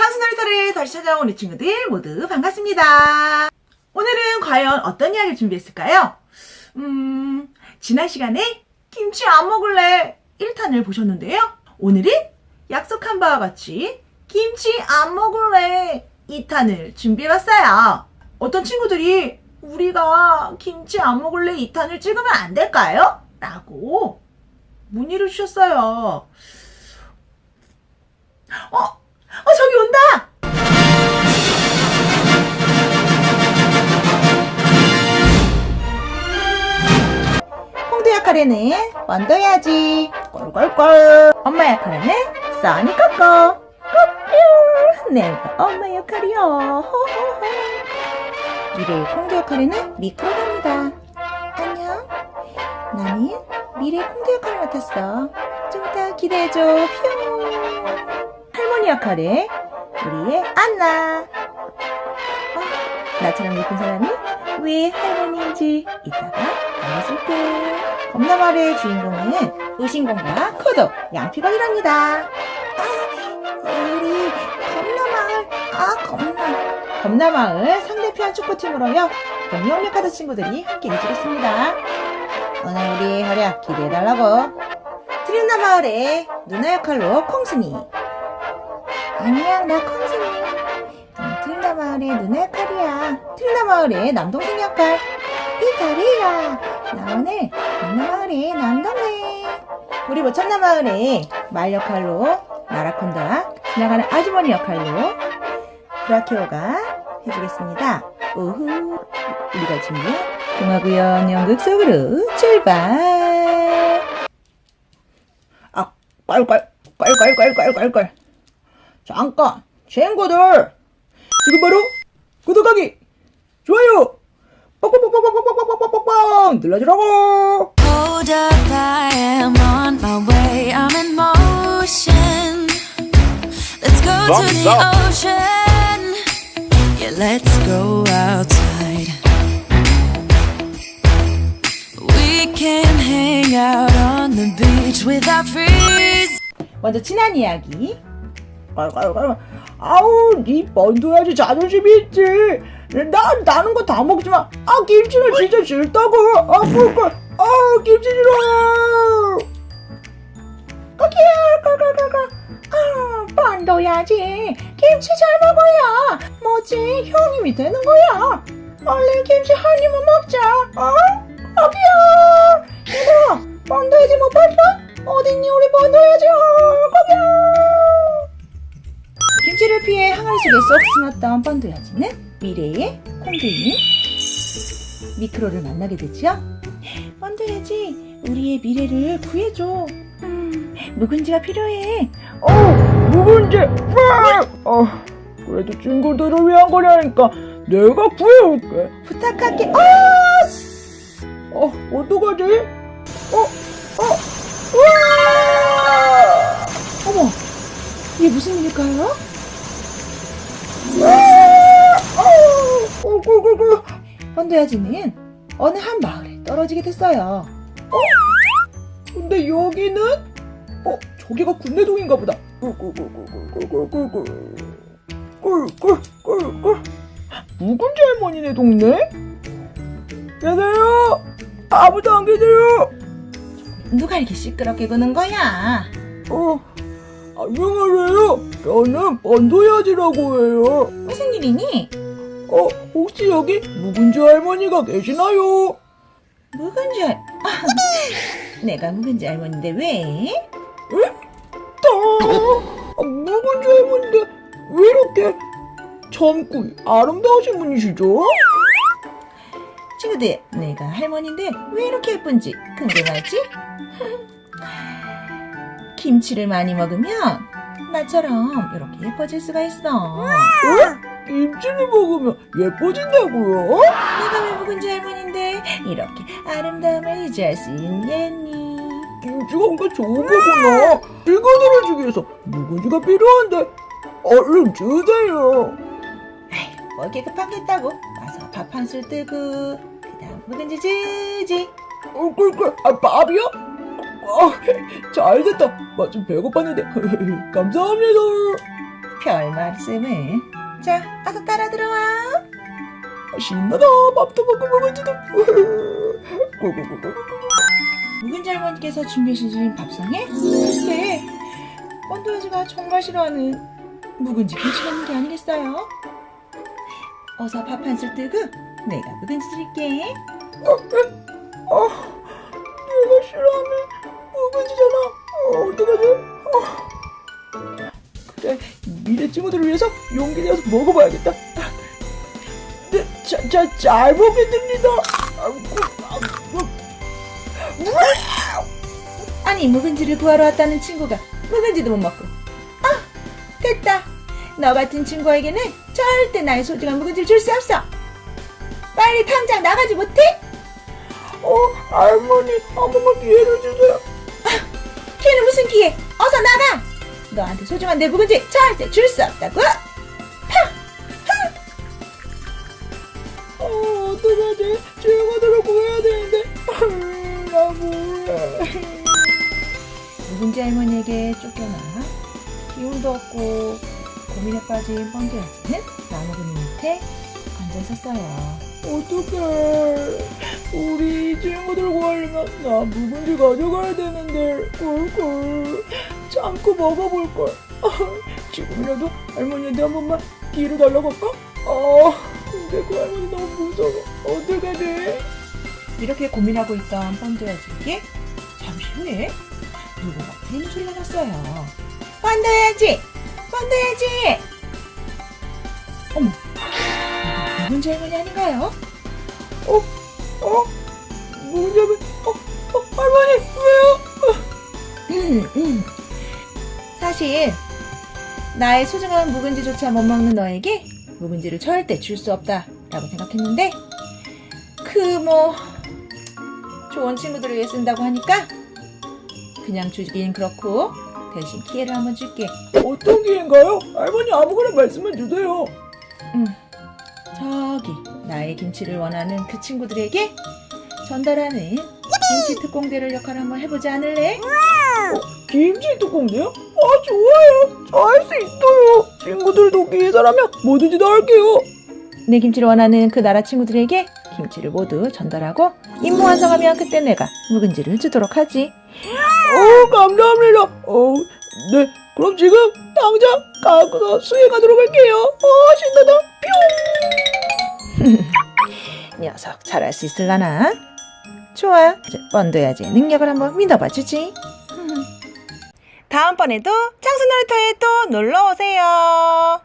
창수놀이터를 다시 찾아온 우리 친구들 모두 반갑습니다. 오늘은 과연 어떤 이야기를 준비했을까요? 음, 지난 시간에 김치 안 먹을래 1탄을 보셨는데요. 오늘은 약속한 바와 같이 김치 안 먹을래 2탄을 준비해봤어요. 어떤 친구들이 우리가 김치 안 먹을래 2탄을 찍으면 안 될까요? 라고 문의를 주셨어요. 어, 어, 저기 역할에는 원더야지. 꼴꼴꼴 엄마 역할에는 써니 꼬꼬 꼬뾰 내가 엄마 역할이요. 호호호 미래의 콩두 역할에는 미크로입니다. 안녕. 나는 미래 콩두 역할을 맡았어. 좀 이따 기대해줘. 뿅 할머니 역할에 우리의 안나. 어, 나처럼 예쁜 사람이 왜 할머니인지 이따가 알려줄게. 겁나마을의 주인공은 의신공과 코도 양피건이랍니다. 아, 우리 겁나마을, 아 겁나. 겁나마을 상대편 축구팀으로요. 공룡력 카드 친구들이 함께 해주겠습니다. 오늘 우리 활약 기대해달라고. 트린나 마을의 누나 역할로 콩순이. 안녕, 나 콩순이. 트린다 마을의 누나 역할이야. 트린다 마을의 남동생 역할. 피터리야. 나 오늘 트린다 마을의 남동생. 우리 모천나 마을의 말 역할로 나라콘다. 지나가는 아주머니 역할로 브라키오가 해주겠습니다. 우후. 우리가 준비한 동화구연 연극 속으로 출발. 아, 껄껄, 껄껄 껄껄 껄껄. 잠깐, 친구들! 지금 바로 구독하기, 좋아요, 뻑뻑뻑뻑뻑뻑뻑뻑뻑뻑 눌러주라고! Hold up, I am on my way. I'm in motion. Let's go to the ocean. Yeah, let's go outside. We can hang out on the beach without freezing. 먼저 친한 이야기. 깔깔깔. 아우, 니 번둬야지 자존심이 있지. 나 나는 거 다 먹지만, 아 김치는 진짜 싫다고. 아 꿀꿀. 아 김치 싫어. 꼬기야, 꼬꼬꼬꼬. 아, 반도야지. 김치 잘 먹어야. 뭐지, 형님이 되는 거야. 얼른 김치 한 입만 먹자. 어? 꼬기야. 얘들아, 반도야지 못 봤어? 어딨니, 우리 반도야지? 꼬기야. 김치를 피해 항아리 속에 쏙 숨었던 번도야지는 미래의 콩두인 미크로를 만나게 되지요. 번도야지, 우리의 미래를 구해줘. 음, 묵은지가 필요해. 어, 누군지. 어, 그래도 친구들을 위한 거라니까 내가 구해올게. 부탁할게. 어, 쓰- 어, 어떡하지? 어, 어, 우와! 어머, 이게 무슨 일일까요? 어, 어, 그, 그, 그. 번도야지는 어느 한 마을에 떨어지게 됐어요. 근데 여기는 어 저기가 군내동인가 보다. 꿀꿀꿀꿀꿀꿀꿀꿀꿀꿀 묵은지 할머니네 동네? 계세요? 아무도 안 계세요? 누가 이렇게 시끄럽게 구는 거야? 어 안녕하세요. 저는 번도야지라고 해요. 무슨 일이니? 어 혹시 여기 묵은지 할머니가 계시나요? 묵은지 할... 아, 내가 묵은지 할머니인데 왜? 아, 묵은지 할머니인데 왜 이렇게 젊고 아름다우신 분이시죠? 친구들, 내가 할머니인데 왜 이렇게 예쁜지 궁금하지? 김치를 많이 먹으면 나처럼 이렇게 예뻐질 수가 있어. 에? 김치를 먹으면 예뻐진다고요? 내가 왜 묵은지 할머니인데 이렇게 아름다움을 유지할 수 있겠니? 김치가 그러니까 좋은 거구나. 친구들을 주기 위해서 묵은지가 필요한데 얼른 주세요. 아휴, 뭐 이렇게 있다고? 와서 밥 한 술 뜨고 그 다음 묵은지 주지. 어, 꿀, 꿀, 아, 밥이요? 어, 잘 됐다. 마침 배고팠는데. 감사합니다. 별 말씀을. 자, 어서 따라 들어와. 신나다 밥도 먹고 먹은지도 묵은지 할머니께서 준비해주신 밥상에 글쎄 번도아지가 정말 싫어하는 묵은지 김치라는 게 아니겠어요? 어서 밥 한 술 뜨고 내가 묵은지 드릴게. 어, 내가 싫어하는 묵은지잖아 어, 어떡하지? 어. 미래 친구들을 위해서 용기 내서 먹어봐야겠다. 네, 자, 자, 잘 먹겠습니다. 아니 묵은지를 구하러 왔다는 친구가 묵은지도 못 먹고. 아 됐다. 너 같은 친구에게는 절대 나의 소중한 묵은지를 줄 수 없어. 빨리 당장 나가지 못해? 어, 할머니 한 번만 기회를 주세요. 걔는 무슨 기회? 어서 나가 너한테 소중한 내 묵은지 절대 줄 수 없다고. 어, 어떡하지? 친구들을 구해야 되는데. 나 몰래 묵은지 할머니에게 쫓겨나. 기운도 없고 고민에 빠진 번개아지는 나무 그늘 밑에 앉아 있었어요. 어떡해. 우리 친구들 구하려면 나 묵은지 가져가야 되는데. 꿀꿀 참고 먹어볼 걸 지금이라도 할머니한테 한 번만 기회를 달라고 할까? 아 근데 그 할머니 너무 무서워 어떡하지? 이렇게 고민하고 있던 번개아지에게 잠시 후에 누군가 부르는 소리가 났어요 번개아지 번개아지 어머 묵은지 할머니 아닌가요? 어? 묵은지 할머니 어? 어? 할머니 왜요? 음, 음. 사실 나의 소중한 묵은지조차 못 먹는 너에게 묵은지를 절대 줄 수 없다 라고 생각했는데 그 뭐 좋은 친구들을 위해 쓴다고 하니까 그냥 주긴 그렇고 대신 기회를 한번 줄게. 어떤 기회인가요? 할머니 아무거나 말씀해 주세요 저기 나의 김치를 원하는 그 친구들에게 전달하는 김치 특공대를 역할을 한번 해보지 않을래? 김치 뚜껑도요? 아 좋아요 저할수 있어요 친구들 돕기 위해서라면 뭐든지 다 할게요 내 김치를 원하는 그 나라 친구들에게 김치를 모두 전달하고 임무 완성하면 그때 내가 묵은지를 주도록 하지. 어 감사합니다 어 네 그럼 지금 당장 갖고서 수행하도록 할게요 어 신나다 녀석 잘할 수 있을라나? 좋아. 이제 번도야지의 능력을 한번 믿어봐 주지. 다음번에도 창수 놀이터에 또 놀러 오세요.